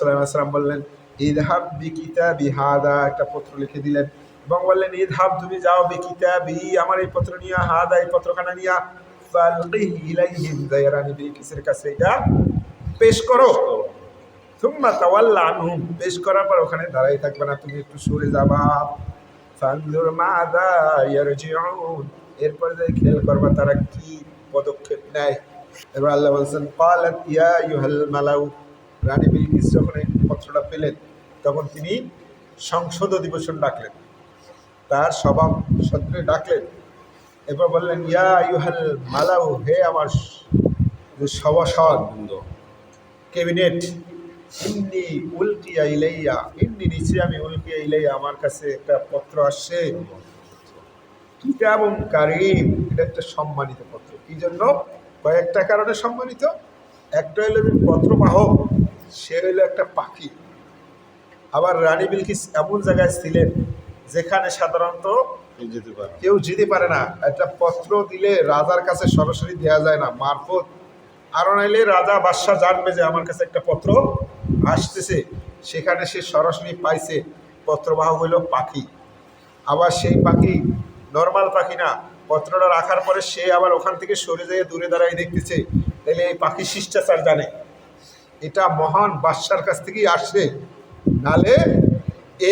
সাল্লাম বললেন, ইদহাব বিকিতা বিহাদা একটা পত্র লিখে দিলেন। এবং বললেন ঈদ ইদহাব, তুমি যাও বিকিতা বি আমার এই পত্র নিয়ে, হাদা এই পত্রখানা নিয়ে, ফালকিহ ইলাইহিম যায়রানি বিকিসের কাছে এটা পেশ করো। থুম্মা তাওয়াল্লা আনহুম, পেশ করার পর ওখানে দাঁড়াই থাকবে না, তুমি একটু সরে যাবা। ফানজুর মাদা ইয়ারজিউন, এরপরে যে খেয়াল করবা, তারা কি পদক্ষেপ নেয়। এবার আল্লাহ বলছেন, কালাত ইয়া আইয়ুহাল মালাউ রানী বিলকিস যখন এই পত্রটা পেলেন, তখন তিনি সংসদ অধিবেশন ডাকলেন। তার স্বভাব সত্ত্বে ডাকলেন এরপর বললেন, ইয়া আইয়ুহাল মালাউ, হে আমার সভাসদ, ক্যাবিনেট, ইন্নি উল্কিয়া ইলাইয়া ইন্নি নিচে আমি উল্কিয়া ইলাইয়া আমার কাছে একটা পত্র আসছে। কিতাবুম কারিম, এটা একটা সম্মানিত পত্র। কি জন্য কয়েকটা কারণে সম্মানিত। একটা যে পত্রবাহক সে হলো একটা পাখি। আবার রানী বিলকিস এমন জায়গায় ছিলেন যেখানে সাধারণত যেতে পারে কেউ যেতে পারে না। একটা পত্র দিলে রাজার কাছে সরাসরি দেওয়া যায় না মারফত। আরও নাইলে রাজা বাদশাহ জানবে যে আমার কাছে একটা পত্র আসতেছে। সেখানে সে সরাসরি পাইছে পত্রবাহক হইল পাখি। আবার সেই পাখি নর্মাল পাখি না পত্রটা রাখার পরে সে আবার ওখান থেকে সরে যেয়ে দূরে দাঁড়াই দেখতেছে। তাহলে এই পাখি শিষ্টাচার জানে। এটা মহান বাদশার কাছ থেকেই আসছে নালে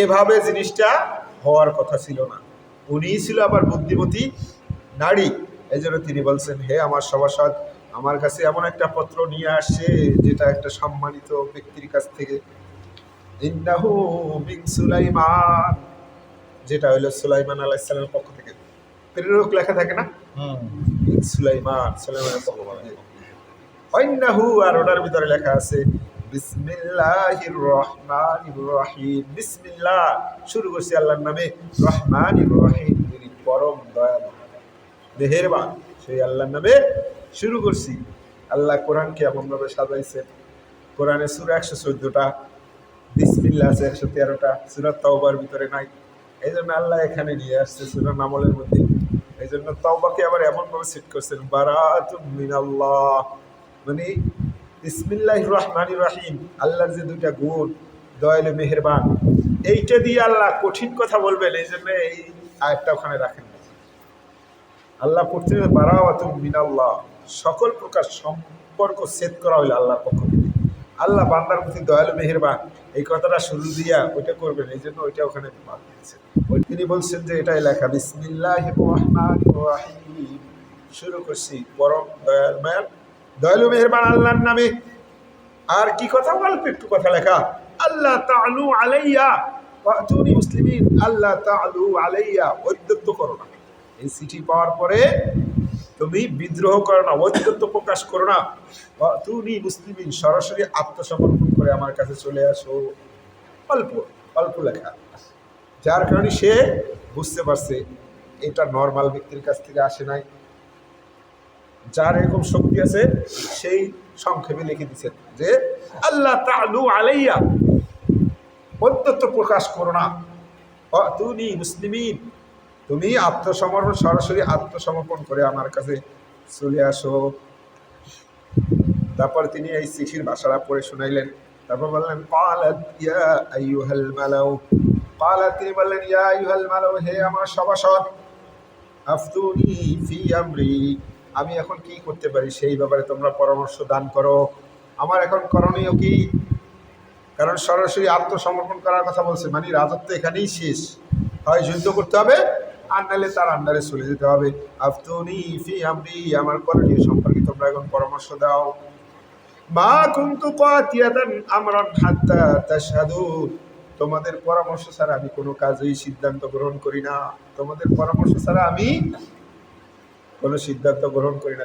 এভাবে জিনিসটা হওয়ার কথা ছিল না। উনিই ছিল আবার বুদ্ধিমতী নারী। এই জন্য তিনি বলছেন হে আমার সভাসদ আমার কাছে এমন একটা পত্র নিয়ে আসছে যেটা একটা সম্মানিত ব্যক্তির কাছ থেকে। ইন্নাহু মিন সুলাইমান। যেটা হলো সুলাইমান আলাইসালামের পক্ষ থেকে। প্রেরক লেখা থাকে না? মিন সুলাইমান থেকে। অন্যাহু আর ওটার ভিতরে লেখা আছে, বিসমিল্লাহির রহমানির রহিম। বিসমিল্লাহ, শুরু করছি আল্লাহর নামে, রহমানির রহিম, যিনি পরম দয়ালু। মেহেরবান, সেই আল্লাহর নামে শুরু করছি। আল্লাহ কোরআনকে এমনভাবে সাজাইছেন। কোরআনে সুরা একশো চোদ্দোটা বিসমিল্লা আছে একশো তেরোটা সুরাত তওবার ভিতরে নাই। এই জন্য আল্লাহ এখানে নিয়ে আসছে সুরা নামলের মধ্যে। এই জন্য তওবাকে আবার এমনভাবে সেট করছেন বারাতুম মিনাল্লাহ। মানে ইসমিল্লাহ রহমান রাহিম, আল্লাহর যে দুইটা গুণ, দয়ালু, মেহেরবান, এইটা দিয়ে আল্লাহ কঠিন কথা বলবেন, এই জন্য এই আয়টা ওখানে রাখেন। আল্লাহ পড়তে বারাওয়াতুম মিনাল্লাহ, সকল প্রকার সম্পর্ক সেট করা হইল আল্লাহর পক্ষ থেকে। আল্লাহ বান্দার প্রতি দয়ালু, মেহেরবান, এই কথাটা শুরু দিয়া ওইটা করবেন, এই জন্য ওইটা ওখানে বাদ দিয়েছেন। ওই তিনি বলছেন যে এটাই লেখা বিসমিল্লাহ রহমান রাহিম। শুরু করছি, পরম দয়াল দয়ালু মেহেরবান আল্লাহর নামে। আর কি কথা অল্প একটু কথা লেখা? আল্লাহ তালু আলাইয়া তুমি মুসলিমিন আল্লাহ তালু আলাইয়া ঔদ্যত্য করো না। এই চিঠি পাওয়ার পরে তুমি বিদ্রোহ করো না ঔদ্যত্য প্রকাশ করো না। তুমি মুসলিমিন, সরাসরি আত্মসমর্পণ করে আমার কাছে চলে আসো। অল্প অল্প লেখা। যার কারণে সে বুঝতে পারছে, এটা নর্মাল ব্যক্তির কাছ থেকে আসে নাই। যার এরকম শক্তি আছে, সেই সংক্ষেপে লিখে দিচ্ছেন যে আল্লাহ তালু আলাইয়া, অত্যন্ত প্রকাশ করো না। তুমি মুসলিমিন, তুমি আত্মসমর্পণ, সরাসরি আত্মসমর্পণ করে আমার কাছে চলে আসো। তারপর তিনি এই চিঠির ভাষাটা পড়ে শুনাইলেন। তারপর বললেন ইয়া তিনি বললেন, ইয়া আইয়ুহাল মালাউ, হে আমার সভাসদ, আফতুনি ফি আমরি। আমি এখন কি করতে পারি? সেই ব্যাপারে তোমরা পরামর্শ দান করো। আমার এখন করণীয় কি? কারণ সরাসরি আত্মসমর্পণ করার কথা বলছে। মানে রাজত্ব এখানেই শেষ। হয় যুদ্ধ করতে হবে, আর নাহলে তার আন্ডারে চলে যেতে হবে। আফতুনি ফি আমরি, আমার করণীয় সম্পর্কে তোমরা এখন পরামর্শ দাও। মা কুন্তু কাতিয়াতান তোমাদের পরামর্শ ছাড়া আমি কোনো কাজেই সিদ্ধান্ত গ্রহণ করি না। তোমাদের পরামর্শ ছাড়া আমি কোনো সিদ্ধান্ত গ্রহণ করি না।